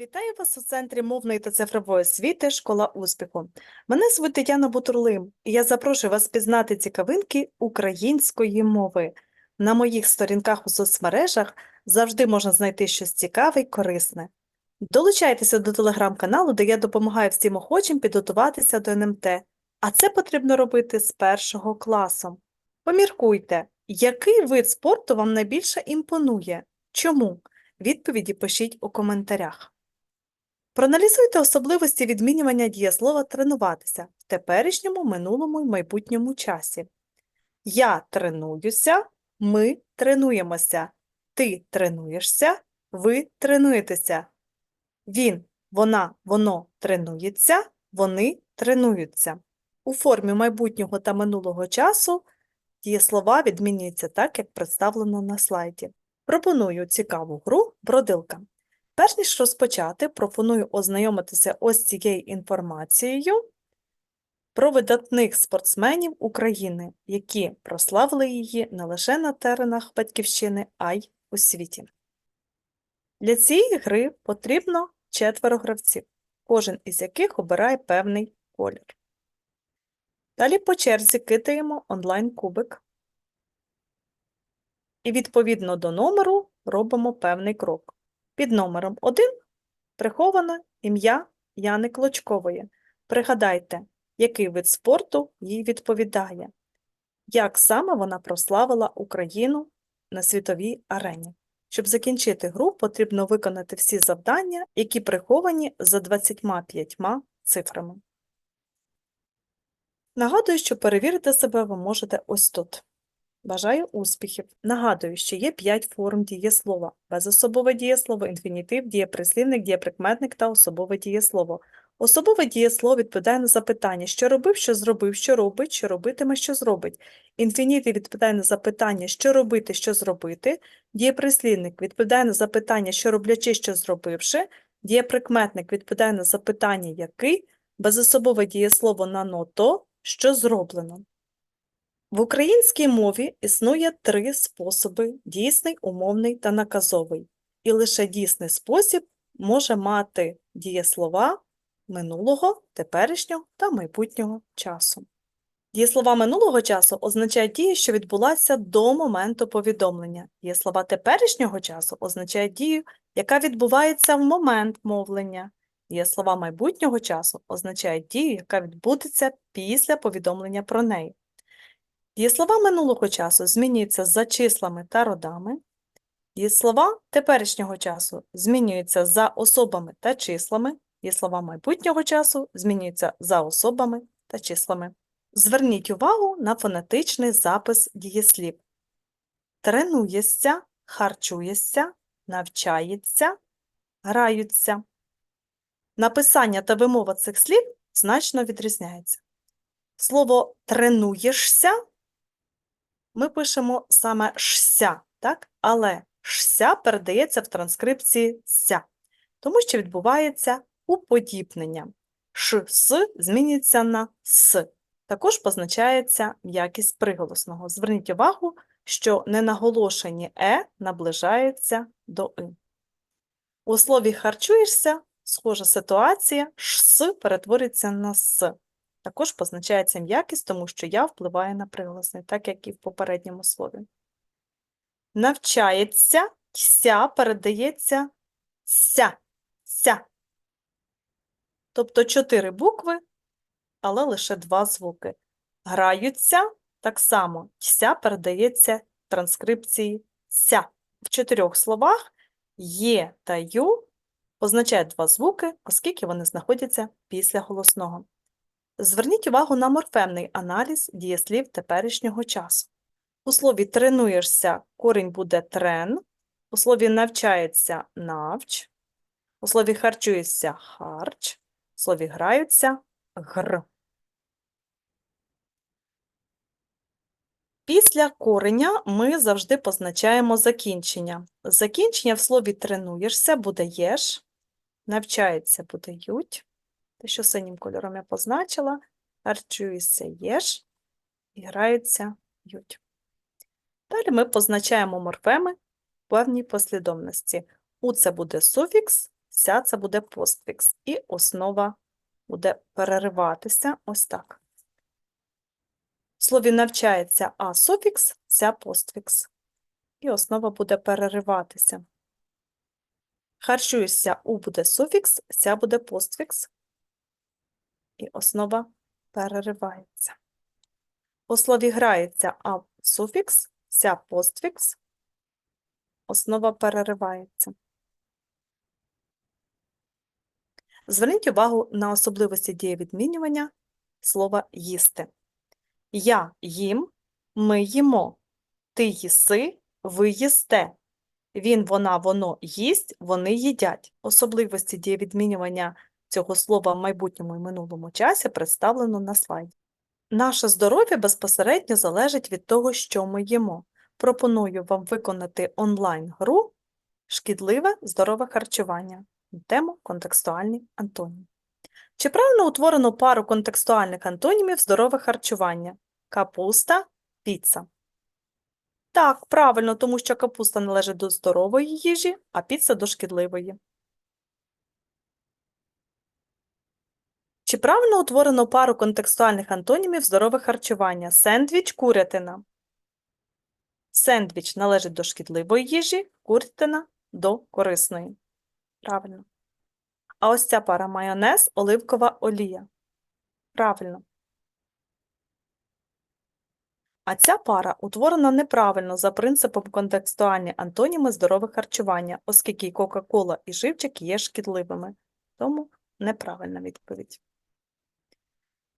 Вітаю вас у Центрі мовної та цифрової освіти Школа успіху. Мене звуть Тетяна Бутурлим, і я запрошую вас пізнати цікавинки української мови. На моїх сторінках у соцмережах завжди можна знайти щось цікаве й корисне. Долучайтеся до телеграм-каналу, де я допомагаю всім охочим підготуватися до НМТ, а це потрібно робити з першого класу. Поміркуйте, який вид спорту вам найбільше імпонує? Чому? Відповіді пишіть у коментарях. Проаналізуйте особливості відмінювання дієслова тренуватися в теперішньому, минулому і майбутньому часі. Я тренуюся, ми тренуємося. Ти тренуєшся, ви тренуєтеся. Він, вона, воно тренується, вони тренуються. У формі майбутнього та минулого часу дієслова відмінюються так, як представлено на слайді. Пропоную цікаву гру бродилка. Перш ніж розпочати, пропоную ознайомитися ось цією інформацією про видатних спортсменів України, які прославили її не лише на теренах Батьківщини, а й у світі. Для цієї гри потрібно четверо гравців, кожен із яких обирає певний колір. Далі по черзі кидаємо онлайн-кубик і відповідно до номеру робимо певний крок. Під номером 1 приховане ім'я Яни Клочкової. Пригадайте, який вид спорту їй відповідає, як саме вона прославила Україну на світовій арені. Щоб закінчити гру, потрібно виконати всі завдання, які приховані за 25 цифрами. Нагадую, що перевірити себе ви можете ось тут. Бажаю успіхів. Нагадую, що є 5 форм дієслова. Безособове дієслово, інфінітив, дієприслівник, дієприкметник та особове дієслово. Особове дієслово відповідає на запитання, що робив, що зробив, що робить, що робитиме, що зробить. Інфінітив відповідає на запитання, що робити, що зробити. Дієприслівник відповідає на запитання, що роблячи, що зробивши. Дієприкметник відповідає на запитання, який. Безособове дієслово на «но» то, що зроблено. В українській мові існує три способи – дійсний, умовний та наказовий. І лише дійсний спосіб може мати дієслова минулого, теперішнього та майбутнього часу. Дієслова минулого часу означають дію, що відбулася до моменту повідомлення. Дієслова теперішнього часу означають дію, яка відбувається в момент мовлення. Дієслова майбутнього часу означають дію, яка відбудеться після повідомлення про неї. Дієслова минулого часу змінюються за числами та родами. Дієслова теперішнього часу змінюються за особами та числами. Дієслова майбутнього часу змінюються за особами та числами. Зверніть увагу на фонетичний запис дієслів. Тренуєшся, харчуєшся, навчається, граються. Написання та вимова цих слів значно відрізняється. Слово тренуєшся ми пишемо саме шся, так? але шся передається в транскрипції ся, тому що відбувається уподібнення. Ш, с змінюється на с. Також позначається м'якість приголосного. Зверніть увагу, що ненаголошені е наближаються до и. У слові харчуєшся схожа ситуація, ш перетворюється на с. Також позначається м'якість, тому що я впливає на приголосний, так як і в попередньому слові. Навчається, ся передається ся, ся. Тобто чотири букви, але лише два звуки. Граються так само, ся передається транскрипції ся. В чотирьох словах є та ю позначають два звуки, оскільки вони знаходяться після голосного. Зверніть увагу на морфемний аналіз дієслів теперішнього часу. У слові тренуєшся корінь буде трен, у слові навчається навч, у слові харчуєшся харч, у слові граються гр. Після кореня ми завжди позначаємо закінчення. Закінчення в слові тренуєшся буде єш, навчається буде ють, те, що синім кольором я позначила, харчується єш і граються ють. Далі ми позначаємо морфеми в певній послідовності. У це буде суфікс, ся це буде постфікс. І основа буде перериватися ось так. В слові навчається а суфікс, ся постфікс. І основа буде перериватися. Харчуюся у буде суфікс, ся буде постфікс. І основа переривається. У слові грається а суфікс, ся постфікс. Основа переривається. Зверніть увагу на особливості дієвідмінювання слова їсти. Я їм, ми їмо. Ти їси, ви їсте. Він, вона, воно їсть, вони їдять. Особливості дієвідмінювання цього слова в майбутньому і минулому часі представлено на слайді. Наше здоров'я безпосередньо залежить від того, що ми їмо. Пропоную вам виконати онлайн-гру Шкідливе здорове харчування тему контекстуальні антоніми. Чи правильно утворено пару контекстуальних антонімів здорове харчування? Капуста, піца. Так, правильно, тому що капуста належить до здорової їжі, а піца до шкідливої. Чи правильно утворено пару контекстуальних антонімів здорове харчування? Сендвіч, курятина. Сендвіч належить до шкідливої їжі, курятина до корисної. Правильно. А ось ця пара майонез, оливкова олія. Правильно. А ця пара утворена неправильно за принципом контекстуальні антоніми здорове харчування, оскільки Кока-Кола і живчик є шкідливими. Тому неправильна відповідь.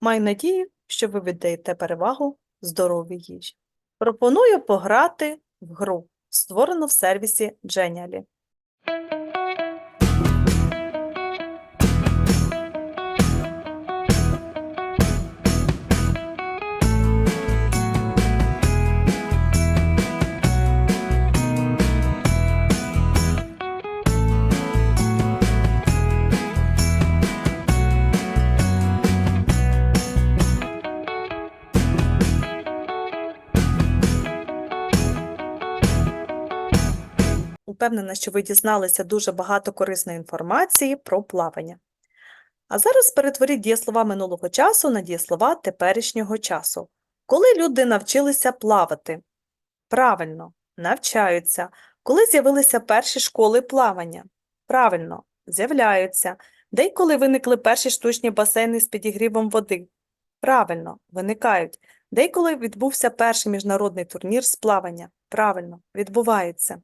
Маю надію, що ви віддаєте перевагу здоровій їжі. Пропоную пограти в гру, створену в сервісі Genially. Упевнена, що ви дізналися дуже багато корисної інформації про плавання. А зараз перетворіть дієслова минулого часу на дієслова теперішнього часу. Коли люди навчилися плавати? Правильно, навчаються. Коли з'явилися перші школи плавання? Правильно, з'являються. Де виникли перші штучні басейни з підігрівом води? Правильно, виникають. Де й коли відбувся перший міжнародний турнір з плавання? Правильно, відбувається.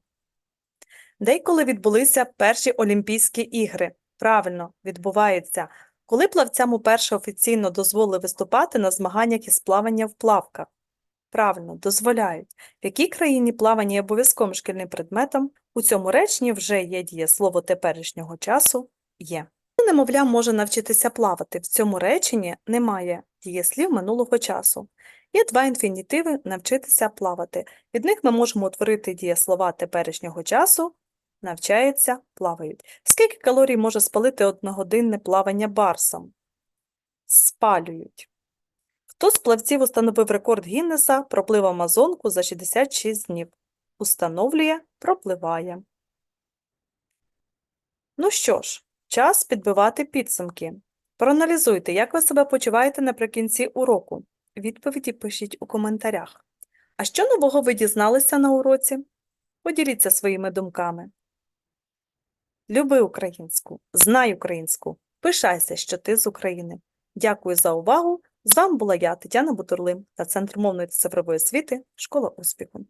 Де й коли відбулися перші Олімпійські ігри? Правильно, відбувається. Коли плавцям уперше офіційно дозволили виступати на змаганнях із плавання в плавках? Правильно, дозволяють. В якій країні плавання є обов'язковим шкільним предметом? У цьому реченні вже є дієслово теперішнього часу є. Немовля може навчитися плавати. В цьому реченні немає дієслів минулого часу. Є два інфінітиви навчитися плавати. Від них ми можемо утворити дієслова теперішнього часу навчаються, плавають. Скільки калорій може спалити одногодинне плавання барсом? Спалюють. Хто з плавців установив рекорд Гіннеса, проплив Амазонку за 66 днів? Установлює, пропливає. Ну що ж, час підбивати підсумки. Проаналізуйте, як ви себе почуваєте наприкінці уроку. Відповіді пишіть у коментарях. А що нового ви дізналися на уроці? Поділіться своїми думками. Люби українську, знай українську, пишайся, що ти з України. Дякую за увагу! З вами була я, Тетяна Бутурлим та Центр мовної та цифрової освіти Школа успіху.